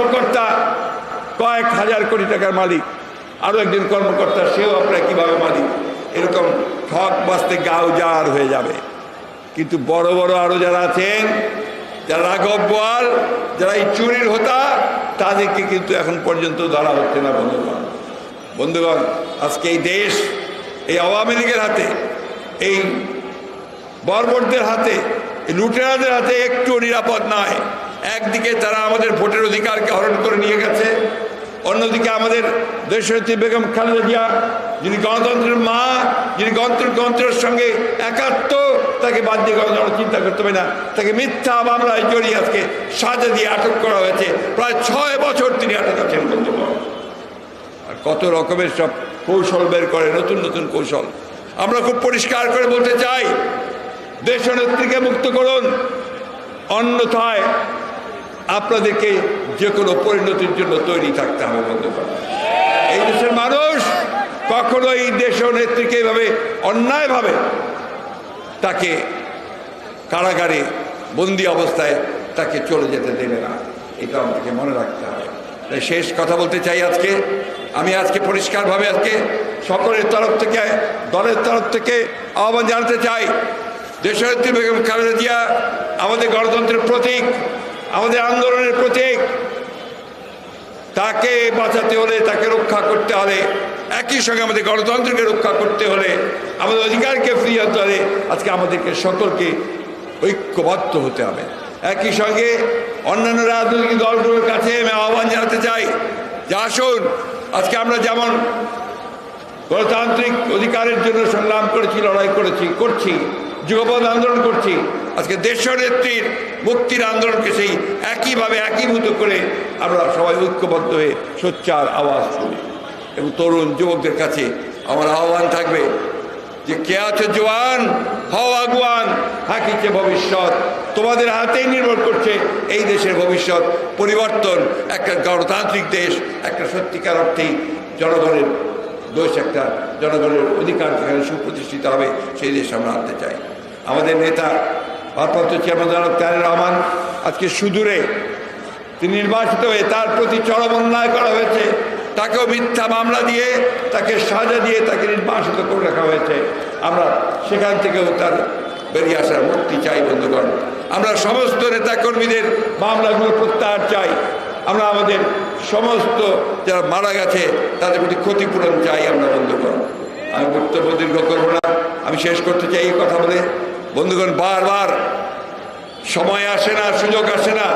কর্মকর্তা, কয়েক হাজার কোটি টাকার মালিক। আরও একজন কর্মকর্তা, সেও আপনার কীভাবে মালিক? এরকম ঠক বাঁচতে গাও জার হয়ে যাবে। কিন্তু বড় বড় আরও যারা আছেন, যারা রাঘব বোয়াল যারা এই চুরির হতা, তাদেরকে কিন্তু এখন পর্যন্ত ধরা হচ্ছে না বন্ধুগণ। বন্ধুগণ, আজকে এই দেশ, এই আওয়ামী লীগের হাতে, এই বর্বরদের হাতে লুটেরাদের হাতে একটু নিরাপদ নয় একদিকে তারা আমাদের ভোটের অধিকারকে হরণ করে নিয়ে গেছে, অন্যদিকে আমাদের দেশনেত্রী বেগম খালেদা জিয়া, যিনি গণতন্ত্রের মা, যিনি গণতন্ত্র গণতন্ত্রের সঙ্গে একাত্ম, তাকে বাদ দিয়ে গণতন্ত্র চিন্তা করতে হবে না। তাকে মিথ্যা মামলায় জড়িয়ে আজকে সাজা দিয়ে আটক করা হয়েছে। প্রায় ছয় বছর তিনি আটক আছেন আর কত রকমের সব কৌশল বের করে, নতুন নতুন কৌশল। আমরা খুব পরিষ্কার করে বলতে চাই, দেশনেত্রীকে মুক্ত করুন। অন্যথায় আপনাদেরকে যে কোনো পরিণতির জন্য তৈরি থাকতে হবে বন্ধুগণ এই দেশের মানুষ কখনো এই দেশ নেত্রীকে এভাবে অন্যায়ভাবে তাকে কারাগারে বন্দি অবস্থায় তাকে চলে যেতে দেবে না। এটা আমাদেরকে মনে রাখতে হবে। তাই শেষ কথা বলতে চাই আজকে। আমি আজকে পরিষ্কারভাবে আজকে সকলের তরফ থেকে, দলের তরফ থেকে আহ্বান জানাতে চাই। দেশনেত্রী বেগম খালেদা জিয়া আমাদের গণতন্ত্রের প্রতীক। আমাদের আন্দোলনের প্রতীক। তাকে বাঁচাতে হলে, তাকে রক্ষা করতে হলে, একই সঙ্গে আমাদের গণতন্ত্রকে রক্ষা করতে হলে, আমাদের অধিকারকে ফিরিয়ে আনতে হলে আজকে আমাদেরকে সকলকে ঐক্যবদ্ধ হতে হবে। একই সঙ্গে অন্যান্য রাজনৈতিক দলগুলোর কাছে আমি আহ্বান জানাতে চাই যে আসুন, আজকে আমরা যেমন গণতান্ত্রিক অধিকারের জন্য সংগ্রাম করেছি, লড়াই করেছি, করছি যুগপথ আন্দোলন করছি, আজকে দেশ দেশনেত্রীর মুক্তির আন্দোলনকে সেই একইভাবে একীভূত করে আমরা সবাই ঐক্যবদ্ধ হয়ে সোচ্চার আওয়াজ করি এবং তরুণ যুবকদের কাছে আমার আহ্বান থাকবে যে কে আছে জোয়ান হও আগুয়ান থাকিছে ভবিষ্যৎ। তোমাদের হাতেই নির্ভর করছে এই দেশের ভবিষ্যৎ। পরিবর্তন, একটা গণতান্ত্রিক দেশ, একটা সত্যিকার অর্থেই জনগণের দোষ, একটা জনগণের অধিকার যেখানে সুপ্রতিষ্ঠিত হবে, সেই দেশ আমরা আনতে চাই। আমাদের নেতা ভারপ্রাপ্ত চেয়ারম্যান জনাব তারের রহমান আজকে সুদূরে, তিনি নির্বাচিত হয়ে তার প্রতি চরম অন্যায় করা হয়েছে, তাকেও মিথ্যা মামলা দিয়ে, তাকে সাজা দিয়ে তাকে নির্বাসিত করে রাখা হয়েছে। আমরা সেখান থেকেও তার বেরিয়ে আসার মুক্তি চাই, বন্ধুগণ। আমরা সমস্ত নেতাকর্মীদের মামলাগুলো প্রত্যাহার চাই। আমরা আমাদের সমস্ত যারা মারা গেছে, তাদের প্রতি ক্ষতিপূরণ চাই আমরা, বন্ধুগণ। আমি বক্তব্য দীর্ঘ করব না। আমি শেষ করতে চাই এই কথা বলে। বন্ধুগণ বারবার সময় আসে না সুযোগ আসে না।